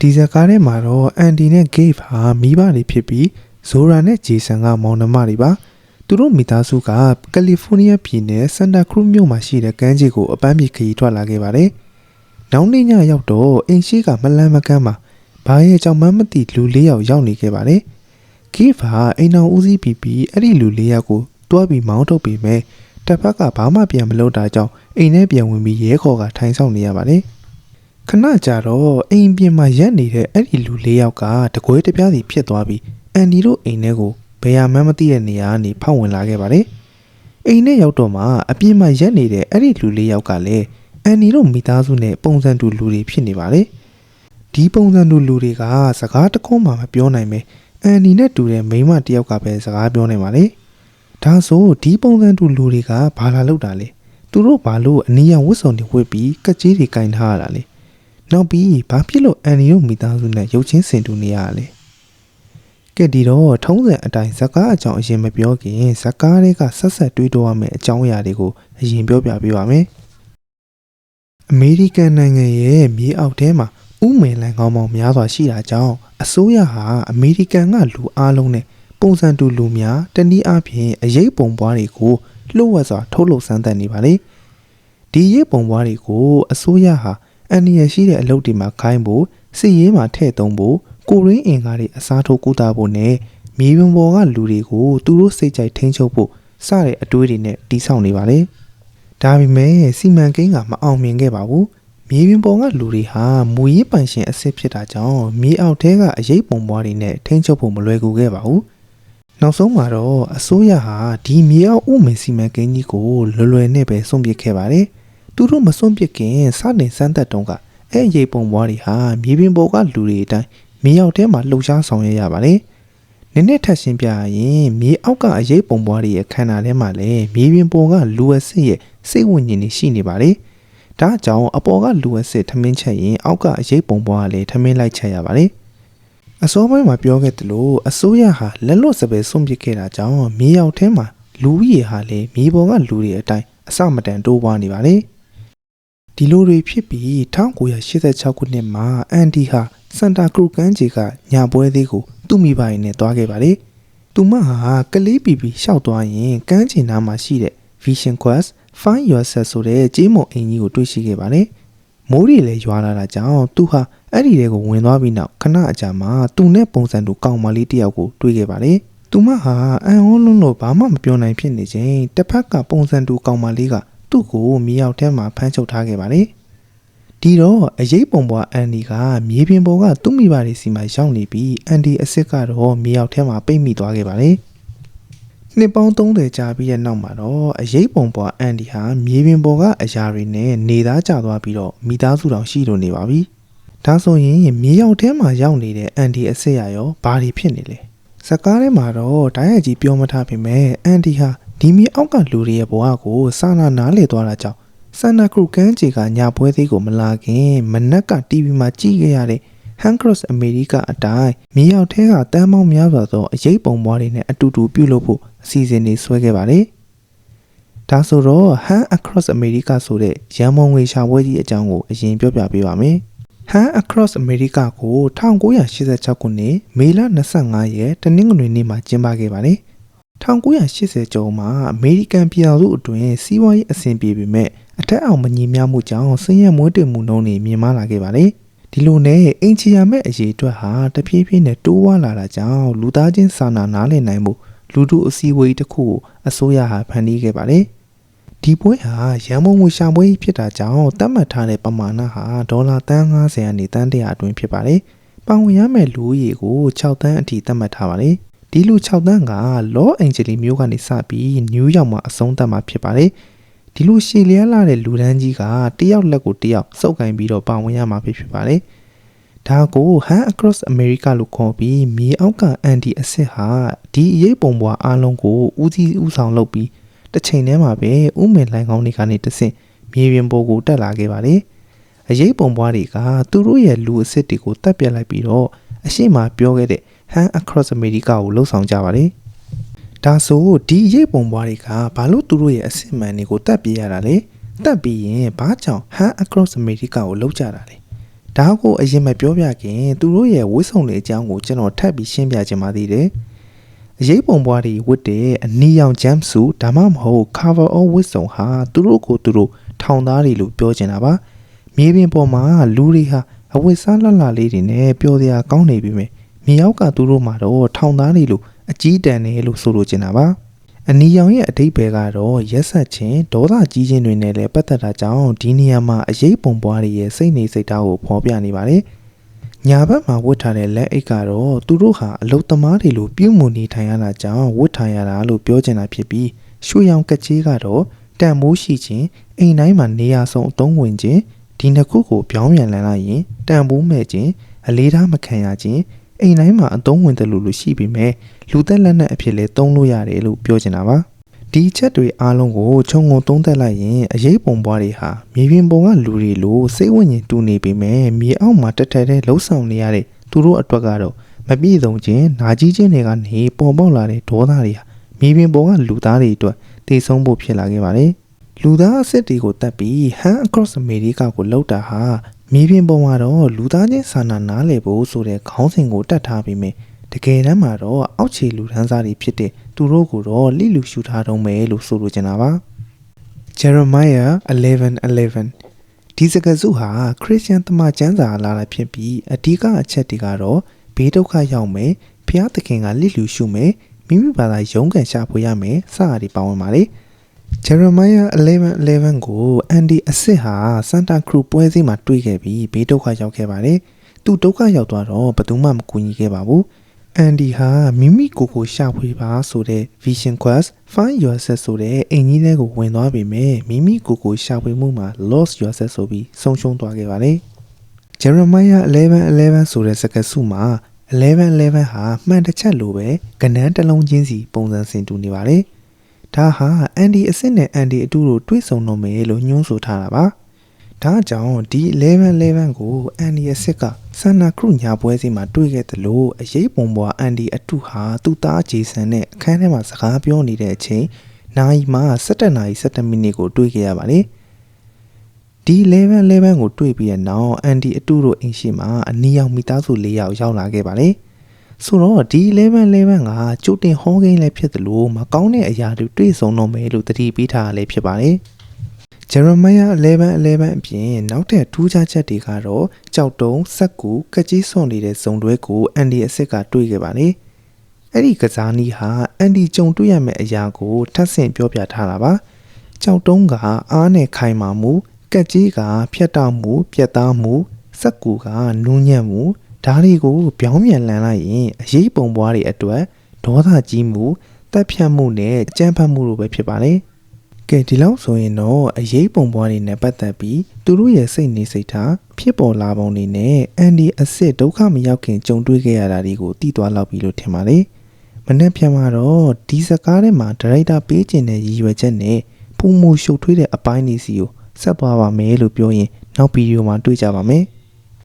ဒီဇကားထဲမှာတော့အန်ဒီနဲ့ဂိတ်ဟာမိဘတွေဖြစ်ပြီးဇိုရာနဲ့ဂျေဆန်ကမောင်နှမတွေပါသူတို့မိသားစုကကယ်လီဖိုးနီးယားပြည်နယ်စန်တာခရူးမြို့မှာရှိတဲ့ကမ်းခြေကိုအပန်းဖြေခရီးထွက်လာခဲ့ပါတယ်။နောက်နေ့ညရောက်တော့အင်ရှိကမလန်းမကန်းမှာဘာရဲ့ကြောင့်မှန်းမသိလူ၄ယောက်ရောက်နေခဲ့ပါတယ်။ဂိတ်ဟာအိမ်အောင်ဦးစီးပြီးပြီးအဲ့ဒီလူ၄ယောက်ကိုတွားပြီးမောင်းထုတ်ပြီးမဲ့တစ်ဖက်ကဘာမှပြန်မလုပ်တာကြောင့်အိမ်ထဲပြန်ဝင်ပြီးရဲခေါ်ကထိုင်ဆောင်နေရပါတယ်။ ခဏကြာတော့အိမ်ပြင်မှာရက်နေတဲ့အဲ့ဒီလူလေးယောက်ကတကွဲတပြားစီဖြစ်သွားပြီးအန်ဒီတို့အိမ်ထဲကိုဘယ်ဟာမှမသိတဲ့နေရာကနေဖောက်ဝင်လာခဲ့ပါတယ်။အိမ်ထဲရောက်တော့မှအပြင်မှာရက်နေတဲ့အဲ့ဒီလူလေးယောက်ကလည်းအန်ဒီတို့မိသားစုနဲ့ပုံစံတူလူတွေဖြစ်နေပါတယ်။ဒီပုံစံတူလူတွေကစကားတစ်ခုမှမပြောနိုင်ပဲအန်ဒီနဲ့တူတဲ့မိန်းမတစ်ယောက်ကပဲစကားပြောနေပါလေ။ဒါဆိုဒီပုံစံတူလူတွေကဘာလာလောက်တာလဲ။သူတို့ဘာလို့အနီးရဝတ်စုံတွေဝတ်ပြီးကကြေးတွေကင်ထားရတာလဲ။ နောက်ပြီးဘာဖြစ်လို့အန်နီတို့မိသားစုနဲ့ရုပ်ချင်းစင်တူနေရလဲကဲဒီတော့ထုံးစံအတိုင်းဇကားအကြောင်းအရင်မပြောခင်ဇကားတွေကဆက်ဆက်တွေးတောရမယ့်အကြောင်းအရာတွေကိုအရင်ပြောပြပေးပါမယ်အမေရိကန်နိုင်ငံရဲ့မြေအောက်ထဲမှာဥမင်လန်ကောင်းပေါင်းများစွာရှိတာကြောင့်အစိုးရဟာအမေရိကန်ကလူအားလုံးနဲ့ပုံစံတူလူများတနည်းအားဖြင့်အရေးပုံပွားတွေကိုလှုပ်ဝက်စွာထုတ်လုပ်စမ်းသပ်နေပါလေဒီရေးပုံပွားတွေကိုအစိုးရဟာ အန်ရရှိတဲ့အလုပ်တွေမှာခိုင်းဖို့စစ်ရေးမှာထည့်သုံးဖို့ကိုရင်းအင်ကားတွေအစားထိုးကူတာဖို့နဲ့မြေပြင်ပေါ်ကလူတွေကိုသူတို့စိတ်ကြိုက်ထိန်းချုပ်ဖို့စတဲ့အတွေးတွေနဲ့တီးဆောင်နေပါလေဒါပေမဲ့စီမံကိန်းကမအောင်မြင်ခဲ့ပါဘူးမြေပြင်ပေါ်ကလူတွေဟာမူရင်းပိုင်ရှင်အစ်စ်ဖြစ်တာကြောင့်မြေအောက်ထဲကအရေးပုံပွားတွေနဲ့ထိန်းချုပ်ဖို့မလွယ်ကူခဲ့ပါဘူးနောက်ဆုံးမှာတော့အစိုးရဟာဒီမြေအောက်ဥမင်စီမံကိန်းကြီးကိုလွယ်လွယ်နဲ့ပဲဆုံးဖြတ်ခဲ့ပါတယ်။ သူတို့မဆုံးဖြတ်ခင်စတင်စမ်းသက်တုန်းကအဲ့အရေးပုံပွားတွေဟာမြေပြင်ပေါ်ကလူတွေအတိုင်းမြေအောက်ထဲမှာလှုပ်ရှားဆောင်ရွက်ရပါတယ်။နည်းနည်းထပ်ရှင်းပြရရင်မြေအောက်ကအရေးပုံပွားတွေရဲ့ခန္ဓာထဲမှာလည်းမြေပြင်ပေါ်ကလူအစစ်ရဲ့စိတ်ဝိညာဉ်တွေရှိနေပါတယ်။ဒါကြောင့်အပေါ်ကလူအစစ်ထမင်းချက်ရင်အောက်ကအရေးပုံပွားကလည်းထမင်းလိုက်ချက်ရပါတယ်။အစောပိုင်းမှာပြောခဲ့သလိုအစိုးရဟာလက်လွတ်စပယ်ဆုံးဖြတ်ခဲ့တာကြောင့်မြေရောက်ထဲမှာလူဦးရေဟာလည်းမြေပေါ်ကလူတွေအတိုင်းအစမတန်တိုးပွားနေပါလေ ဒီလိုတွေဖြစ်ပြီး1986ခုနှစ်မှာအန်ဒီဟာစန်တာကရူကန်းဂျီကညာပွဲသေးကိုသူ့မိဘရင်းနဲ့တွားခဲ့ပါလေသူမဟာကလေးပီပီရှောက်သွားရင်ကန်းချင်နားမှာရှိတဲ့ Vision Quest Find Yourself ဆိုတဲ့ကြေးမုံအင်ကြီးကိုတွေ့ရှိခဲ့ပါတယ်မိုးတွေလည်းရွာလာတာကြောင့်သူဟာအဲ့ဒီတဲကိုဝင်သွားပြီးနောက်ခဏအကြာမှာသူနဲ့ပုံစံတူကောင်မလေးတစ်ယောက်ကိုတွေ့ခဲ့ပါတယ်။သူမဟာအန်ဟောလုံးလို့ဘာမှမပြောနိုင်ဖြစ်နေချိန်တစ်ဖက်ကပုံစံတူကောင်မလေးက သူ့ကိုမြေရောက်ထဲမှာဖမ်းချုပ်ထားခဲ့ပါတယ်။ဒီတော့အရေးပုံပွားအန်ဒီကမြေပြင်ပေါ်ကသူ့မိဘတွေစီမှာရောက်နေပြီးအန်ဒီအစ်စ်ကတော့မြေရောက်ထဲမှာပိတ်မိသွားခဲ့ပါတယ်။နှစ်ပေါင်း30ကြာပြီးတဲ့နောက်မှာတော့အရေးပုံပွားအန်ဒီဟာမြေပြင်ပေါ်ကအရာတွေနဲ့နေသားကျသွားပြီးတော့မိသားစုတောင်ရှိလို့နေပါပြီ။ဒါဆိုရင်မြေရောက်ထဲမှာရောက်နေတဲ့အန်ဒီအစ်စ်ရရောဘာတွေဖြစ်နေလဲ။ဇကားထဲမှာတော့ဓာတ်ရိုက်ကြီးပြောမထားပေမဲ့အန်ဒီဟာ ဒီမြေအောက်ကလူတွေရဲ့ဘဝကိုစာနာနားလေသွားတာကြောင့်ဆန်နာကရုကန်းဂျီကညာပွဲသေးကိုမလာခင်မနက်က TV မှာကြည့်ခဲ့ရတဲ့ Hancross America အတိုင်းမြေရောက်ထဲကတန်းပေါင်းများစွာသောအရေးပုံပွားတွေနဲ့အတူတူပြုလုပ်ဖို့အစီအစဉ်တွေဆွဲခဲ့ပါတယ်။ဒါဆိုတော့ Han Across America ဆိုတဲ့ရန်မုံငွေရှာပွဲကြီးအကြောင်းကိုအရင်ပြောပြပေးပါမယ်။ Han Across America ကို1986ခုနှစ်မေလ25ရက်တနင်္ဂနွေနေ့မှာကျင်းပခဲ့ပါတယ်။ 1980ကျော်မှာအမေရိကန်ပြည်တော်စုအတွင်းစီးပွားရေးအဆင်ပြေပေမဲ့အထက်အောင်မညီမျှမှုကြောင့်ဆင်းရဲမွဲတေမှုနှုန်းတွေမြင့်မားလာခဲ့ပါတယ်။ဒီလိုနဲ့အင်ချီယာမဲ့အရေးအတွက်ဟာတဖြည်းဖြည်းနဲ့တိုးဝါလာတာကြောင့်လူသားချင်းစာနာနားလည်နိုင်မှုလူထုအစည်းအဝေးတစ်ခုကိုအစိုးရဟာဖန်တီးခဲ့ပါတယ်။ဒီပွဲဟာရန်မုံငွေရှာပွဲကြီးဖြစ်တာကြောင့်တတ်မှတ်ထားတဲ့ပမာဏဟာဒေါ်လာတန်း90ကနေတန်း100အတွင်းဖြစ်ပါတယ်။ပါဝင်ရမယ့်လူဦးရေကို6တန်းအထိသတ်မှတ်ထားပါတယ်။ ဒီလူ6တန်းကလောအန်ဂျလီမြို့ကနေစပြီးနယူးယောက်မှာအဆုံးသတ်မှာဖြစ်ပါတယ်။ဒီလိုရှည်လျားလာတဲ့လူဒန်းကြီးကတယောက်လက်ကိုတယောက်စုပ်ကင်ပြီးတော့ပါဝင်ရမှာဖြစ်ပါတယ်။ဒါကို Han Across America လို့ခေါ်ပြီးမြေအောက်ကအန်တီအစ်စ်ဟာဒီအရေးပုံပွားအားလုံးကိုဦးစီးဦးဆောင်လုပ်ပြီးတစ်ချိန်တည်းမှာပဲဥမင်လိုင်ကောင်းတွေကနေတဆင့်မြေပြင်ပေါ်ကိုတက်လာခဲ့ပါတယ်။အရေးပုံပွားတွေကသူတို့ရဲ့လူအစ်စ်တွေကိုတက်ပြက်လိုက်ပြီးတော့အရှိမပြောခဲ့တဲ့ Han Across America ကိုလှုပ်ဆောင်ကြပါတယ်။ဒါဆိုဒီအရေးပုံပွားတွေကဘာလို့သူတို့ရဲ့အစစ်မှန်တွေကိုတက်ပြရတာလဲ။တက်ပြီးရင်ဘာကြောင့် Han Across America ကိုလှုပ်ကြတာလဲ။ဒါကိုအရင်မပြောပြခင်သူတို့ရဲ့ဝိဆုံလေအကြောင်းကိုကျွန်တော်ထပ်ပြီးရှင်းပြချင်ပါသေးတယ်အရေးပုံပွားတွေဝတ်တဲ့အနီရောင် jump suit ဒါမှမဟုတ် cover all ဝတ်စုံဟာသူတို့ကိုသူတို့ထောင်သားတွေလို့ပြောချင်တာပါမြေပြင်ပေါ်မှာလူတွေဟာအဝတ်စားလှလှလေးတွေနဲ့ပျော်စရာကောင်းနေပြီမယ် မြေအောက်ကသူတို့မှာတော့ထောင်သားတွေလို့အကြီးတန်းနေလို့ဆိုလိုချင်တာပါအနီရောင်ရဲ့အဓိပ္ပာယ်ကတော့ရက်ဆက်ခြင်းဒေါသကြီးခြင်းတွေနဲ့လည်းပတ်သက်တာကြောင့်ဒီနေရာမှာအရေးပုံပွားတွေရဲ့စိတ်နေစိတ်ထားကိုဖော်ပြနေပါတယ်။ညာဘက်မှာဝတ်ထားတဲ့လက်အိတ်ကတော့သူတို့ဟာအလုတ်သမားတွေလိုပြုမှုနေထိုင်ရတာကြောင့်ဝတ်ထားရတာလို့ပြောချင်တာဖြစ်ပြီးရွှေရောင်ကကြေးကတော့တန်မိုးရှိခြင်းအိမ်တိုင်းမှာနေရာဆုံးအသုံးဝင်ခြင်းဒီနှစ်ခုကိုပြောင်းပြန်လည်လိုက်ရင်တန်ဖိုးမဲ့ခြင်းအလေးထားမခံရခြင်း အိမ်တိုင်းမှာအသုံးဝင်တယ်လို့လို့ရှိပေမဲ့လူသက်လက်နက်အဖြစ်လဲသုံးလို့ရတယ်လို့ပြောချင်တာပါဒီချက်တွေအားလုံးကိုခြုံငုံသုံးသပ်လိုက်ရင်အရေးပုံပွားတွေဟာမြေပြင်ပေါ်ကလူတွေလိုစိတ်ဝိညာဉ်တူနေပေမဲ့မြေအောက်မှာတက်တက်တဲ့လှုပ်ဆောင်နေရတဲ့သူတို့အတွက်ကတော့မပြည့်စုံခြင်းနာကြီးခြင်းတွေကနေပေါ်ပေါက်လာတဲ့ဒေါသတွေဟာမြေပြင်ပေါ်ကလူသားတွေအတွက်တည်ဆုံးဖို့ဖြစ်လာခဲ့ပါတယ်လူသားအစ်စ်တွေကိုတတ်ပြီး Han Across America ကိုလောက်တာဟာ မြေပြင်ပေါ်မှာတော့လူသားချင်းစာနာနားလည်ဖို့ဆိုတဲ့ခေါင်းစဉ်ကိုတတ်ထားပြီးမြင်တကယ်တမ်းမှာတော့အောက်ခြေလူထမ်းစားတွေဖြစ်တဲ့သူတို့ကိုတော့လိလူရှူထားတော့မယ်လို့ဆိုလိုချင်တာပါ Jeremiah 11:11ဒီစကားစုဟာခရစ်ယာန်တမန်ကျမ်းစာလာတာဖြစ်ပြီးအဓိကအချက်တွေကတော့ဘေးဒုက္ခရောက်မယ်ဖျားသခင်ကလိလူရှုမယ်မိမိဘာသာရုန်းကန်ရှာဖွေရမယ်စတာတွေပါဝင်ပါလေ Jeremiah 11:11ကိုအန်ဒီအစ်စ်ဟာစန်တာခရူပွဲစည်းမှာတွေ့ခဲ့ပြီးဘေးဒုက္ခရောက်ခဲ့ပါတယ်။သူဒုက္ခရောက်သွားတော့ဘယ်သူမှမကူညီခဲ့ပါဘူး။အန်ဒီဟာမိမိကိုယ်ကိုရှာဖွေပါဆိုတဲ့ Vision Quest Find Yourself ဆိုတဲ့အင်ကြီးလေးကိုဝင်သွားပြီမဲ့မိမိကိုယ်ကိုရှာဖွေမှုမှာ Lost Yourself ဆိုပြီးဆုံးရှုံးသွားခဲ့ပါတယ်။ Jeremiah 11:11ဆိုတဲ့စကားစုမှာ11:11ဟာမှန်တစ်ချက်လိုပဲကဏ္ဍတစ်လုံးချင်းစီပုံစံဆင်တူနေပါတယ်။ ဒါဟာအန်ဒီအစ်စ်နဲ့အန်ဒီအတူတို့တွေ့ဆုံတော့မယ်လို့ညွှန်းဆိုထားတာပါ။ဒါကြောင့်ဒီ1111ကိုအန်ဒီအစ်စ်ကဆန်နာခရုညာပွဲစီမှာတွေ့ခဲ့တယ်လို့အရေးပုံပေါ်အန်ဒီအတူဟာသူ့သားဂျေဆန်နဲ့အခန်းထဲမှာစကားပြောနေတဲ့အချိန်နိုင်မှာ17နာရီ17မိနစ်ကိုတွေ့ခဲ့ရပါတယ်။ဒီ1111ကိုတွေ့ပြီးတဲ့နောက်အန်ဒီအတူတို့အိမ်ရှိမှာအနီးရောက်မိသားစု၄ယောက်ရောက်လာခဲ့ပါတယ်။ ဆိုတော့ဒီ1111ကကြိုတင်ဟောကိန်းလည်းဖြစ်တယ်လို့မကောင်းတဲ့အရာတွေတွေ့ဆုံတော့မယ်လို့တတိပေးထားတာလည်းဖြစ်ပါတယ်။ Jeremiah 11:11အပြင်နောက်ထပ်ထူးခြားချက်တွေကတော့ကြောက်တုံးစက်ကူကကြီးစွန့်နေတဲ့ဇုံတွဲကိုအန်ဒီအစ်စ်ကတွေ့ခဲ့ပါလေ။အဲ့ဒီကစားနည်းဟာအန်ဒီကြုံတွေ့ရမယ့်အရာကိုထပ်ဆင့်ပြောပြထားတာပါ။ကြောက်တုံးကအားနဲ့ခိုင်မာမှုကက်ကြီးကဖြတ်တောက်မှုပြက်သားမှုစက်ကူကနူးညံ့မှု ဒါတွေကိုပြောင်းပြန်လန်လိုက်ရင်အရေးပုံပွားတွေအတွက်ဒေါသကြီးမှုတက်ဖြတ်မှုနဲ့ကြမ်းဖက်မှုလိုပဲဖြစ်ပါလေ။ကဲဒီလောက်ဆိုရင်တော့အရေးပုံပွားတွေနဲ့ပတ်သက်ပြီးသူတို့ရဲ့စိတ်နေစိတ်ထားဖြစ်ပေါ်လာပုံတွေနဲ့အန်ဒီအစ်စ်ဒုက္ခမရောက်ခင်ကြုံတွေ့ခဲ့ရတာတွေကိုသိသွားလောက်ပြီလို့ထင်ပါလေ။မနေ့ပြန်မှာတော့ဒီစကားထဲမှာဒါရိုက်တာပေးခြင်းတဲ့ရည်ရွယ်ချက်နဲ့ပုံမှုရှုပ်ထွေးတဲ့အပိုင်းတွေစီကိုဆက်သွားပါမယ်လို့ပြောရင်နောက်ဗီဒီယိုမှာတွေ့ကြပါမယ်။